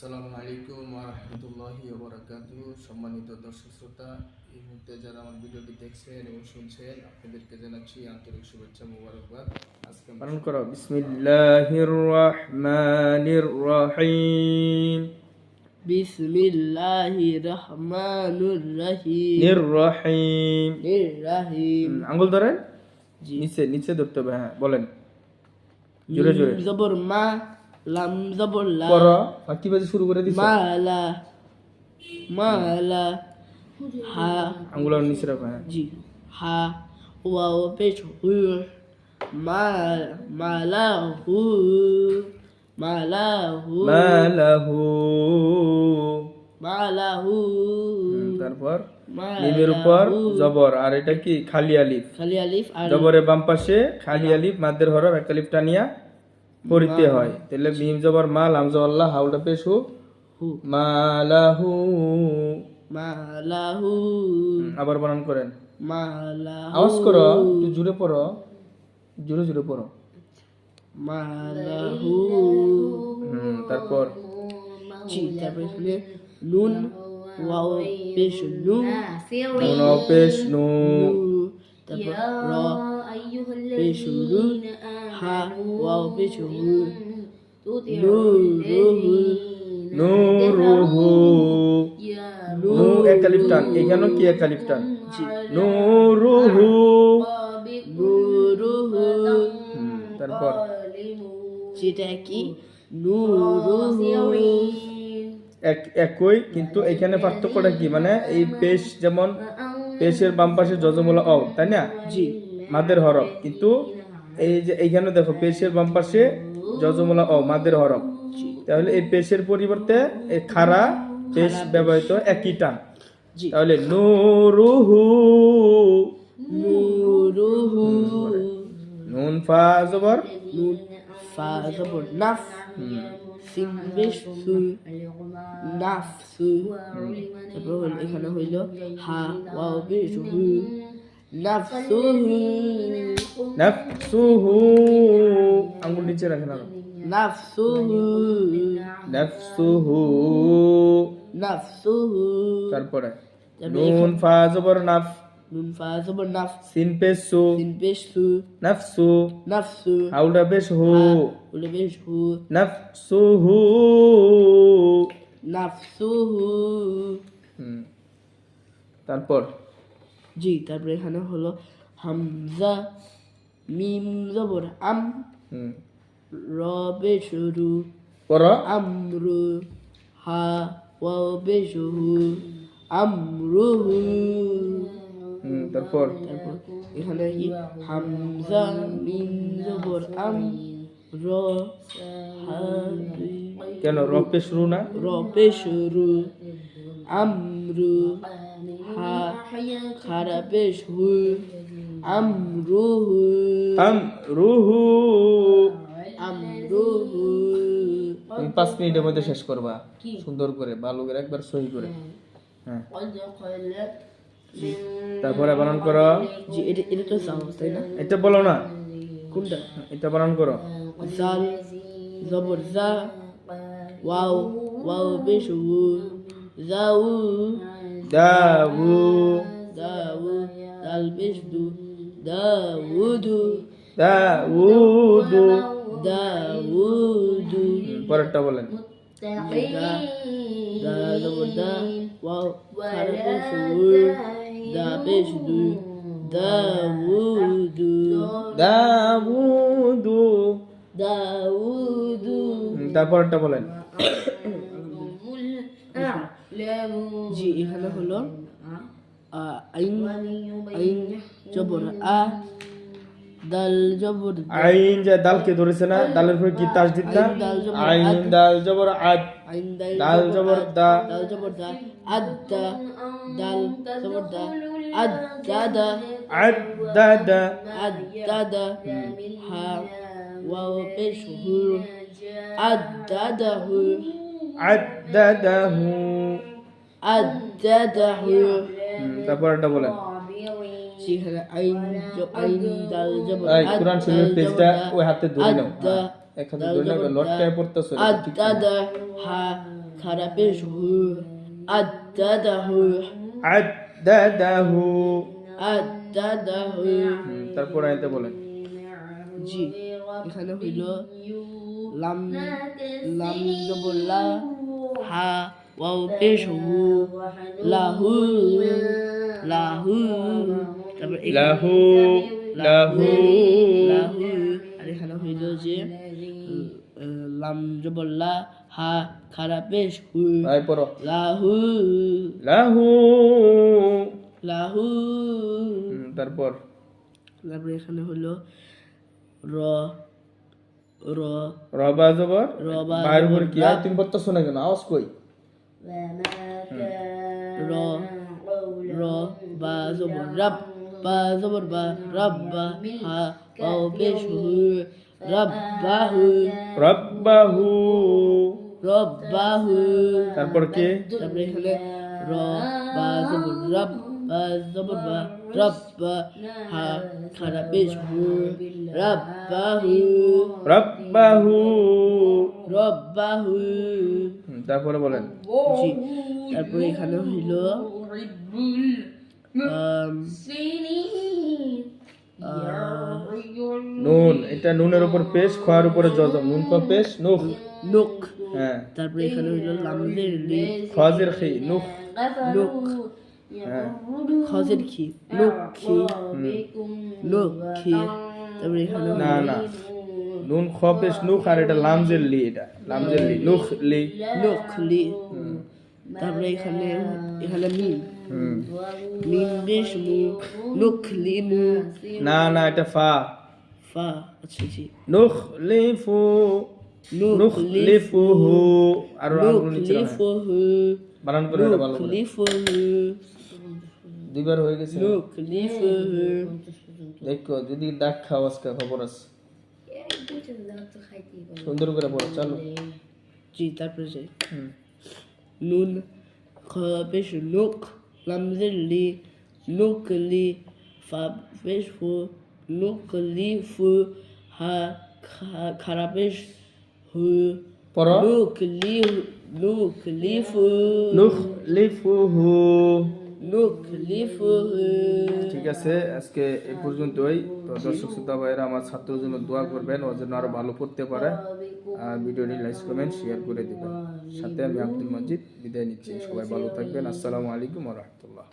আসসালামু আলাইকুম রহমতুল্লাহি ওবরাকাতু সম্মানিত দর্শক শ্রোতা এই মুহূর্তে যারা আমার ভিডিওটি দেখছেন এবং শুনছেন আপনাদেরকে জানাচ্ছি আন্তরিক শুভেচ্ছা মোবারকবাদ। আজকে পালন করো। বিসমিল্লাহির রহমানির রহিম বিসমিল্লাহির রহমানুর রহিম নির রহিম নির রহিম আঙ্গুল ধরেন? জি। নিচে নিচে ধরতে হবে হ্যাঁ বলেন। জোরে জোরে। জবর মা লাম জবর লা পর আর কি বাজে শুরু করে দিছে। মালা মালা হা আঙ্গুল নিচে রাখো হ্যাঁ জি হা ওয়াও পেশ হু মা মালাহু মালাহু মালাহু মালাহু তারপর মালাহু। মিমের উপর জবর আর এটা কি? খালি আলিফ। খালি আলিফ আর জবরের বাম পাশে খালি আলিফ মাদের হরফ একটা আলিফ টানিয়া পড়িতে হয়। তাহলে মিম জবর মা লাম জবর লা হাউটা পেশ হু। মালাহু মালাহু আবার বানান করেন। মালাহু আওয়াজ করো একটু জোরে পড়ো। জোরে জোরে পড়ো। মালাহু তারপর। জি তারপরে এখানে নুন। ওয়াও পেশ নু নুন পেশ নু তারপর র। টান। এখানেও কি টান? নূরুহু। নুরুহু। তারপর। যেটা কি? নুরুহু। এক একই কিন্তু এখানে পার্থক্যটা কি? মানে এই পেশ যেমন পেশের বাম পাশে যজমূলা অ তাই না? জি। মাদের হরফ। কিন্তু এই যে এইখানে দেখো পেশের বাম পাশে যজমূলা অ মাদের হরফ। তাহলে এই পেশের পরিবর্তে এই খারা পেশ ব্যবহৃত একই টান। তাহলে নুরুহু নুরুহু। নুন ফা জবর। নুন ফা জবর। নাফ। সিন বেশ তারপর হলো এখানে হইল হা ওয়াও বেশ হু। নাফসুহু। নাফসুহু। আঙ্গুল নিচে রাখেন আরও নাফসুহু। নাফসুহু। নাফসুহু। তারপরে নুন ফা জবর নাফ। নুন ফা জবর নাফ। সিন পেশ সু সিন বেশ সু নাফসু। নাফসু। হাউডা পেশ হু হলো বেশ হু নাফসুহু। নাফসুহু। তারপর জি তারপরে এখানে হলো হামজা মিম জবর আম। রবে শুরু পর? আমরু হা ওয়াও বেশুহু আমরুহু। হুম, তারপর? তারপর এখানে কি? হামজা মিম জবর আম র হা কেন? রপে শুরু না? রবে শুরু আমরু খারাপে হু আমরুহু। আম রুহু আমরুহু। তুমি পাঁচ মিনিটের মধ্যে শেষ করবা। সুন্দর করে ভালো করে একবার সহি করে। হ্যাঁ। তারপরে বানান করো। জি এটা এটা তো সাউন্ড তাই না? এটা বলো না। কোনটা? এটা বানান করো। জাল জবর জা ওয়াও ওয়াও বেশ উ দাল বেশ দু দাউদু দাউদু দাউদু পরেরটা বলেন দা দা ওয়াও দা বেশ দু দাউদু দাউদু দাউদু হুম, তারপরেরটা বলেন জি এখানে হলো আইন আইন জবর আ দাল জবর দা, আইন যে দালকে ধরেছে না দালের পরে কি তাসদিদ না আইন দাল জবর আইন দাল জবর আদ আইন দাল জবর দা দাল জবর দা আদ্দা দাল জবর দা আদ্দাদা আদাদা আদ্দাদা হা ওয়াও পেশ হু আদ্দাদাহু আদাদাহু। তারপরেরটা বলেন। সেখানে আইন আইন দাল জবর এই আদ, শরীফের পেজটা ওই হাতে ধরে নাও। এক হাতে ধরে না লটকায় পড়তেছো এটা ঠিক হা খারা পেশ হু আদাদা হু আদাদাহু। আদাদা হু হুম, তারপর আইতে বলেন। জি এখানে হইল লাম লাম হা ওয়াও পেশ হু লাহু লাহু তারপর লাহু লাহু। লাহু আর এখানে হইল যে লাম জবল্লা হা খারা পেশ হু। লাহু। লাহু। লাহু। তারপর? তারপরে এখানে হলো র র। রবা জবর? রবা বাইর কি আর তুমি পড়তেছো না কেন আওয়াজ কই? র র বা জবর রব বা জবর বা রব্বা হা বাও পেশ হু রব্বাহু রব্বাহু রব্বাহু তারপর কে তারপরে এখানে র বা জবর রব খারা পেশ হু রব্বাহু রব্বাহু রব্বাহু হুম, তারপরে বলেন। জি তারপরে এখানে হইল নুন এটা নুনের উপর পেশ খোয়ার উপরে জজম নুন ক পেশ নুখ। নুক হ্যাঁ। তারপরে এখানে হইল লামজের লি। খাজির খি নুখ। হ্যাঁ খজের খি লক্ষ্মী লক্ষ্মী তারপরে এখানে না না নুন খ পেশ নুখ আর এটা লামজের লি এটা লামজের লি নুখ লি নখলি তারপরে এখানে এখানে মিম মিম বেশ মু নখলি মু না না এটা ফা ফা আচ্ছা জি নুখ লিফু নুখ নখলি লিফুহু আর আঙ্গুল নিচে নামায়। নখলিফুহু বানান করে এটা ভালো করে নখলিফুহু দুইবার হয়ে গেছে। নখলিফুহু দেখো যদি ডাক খাও আজকে খবর আছে। সুন্দর করে পড়ো চলো। জি তারপরে যাই। নুন খ পেশ নুক লামজের লি নুকলি ফা পেশ ফু নুকলি ফু হা খা- খারা পেশ হু পড়ো নুকলি নুকলি ফু। নুখ লিফুহু নুকলি ফু ঠিক আছে, আজকে এ পর্যন্তই। তো দর্শক, শ্রোতা, ভাইয়েরা, আমার ছাত্রের জন্য দোয়া করবেন, ওর জন্য আরও ভালো করতে পারে। আর ভিডিওটি লাইক, কমেন্ট শেয়ার করে দেবেন। সাথে আমি আব্দুল মজিদ বিদায় নিচ্ছি। সবাই ভালো থাকবেন। আসসালামু আলাইকুম রহমতুল্লাহ।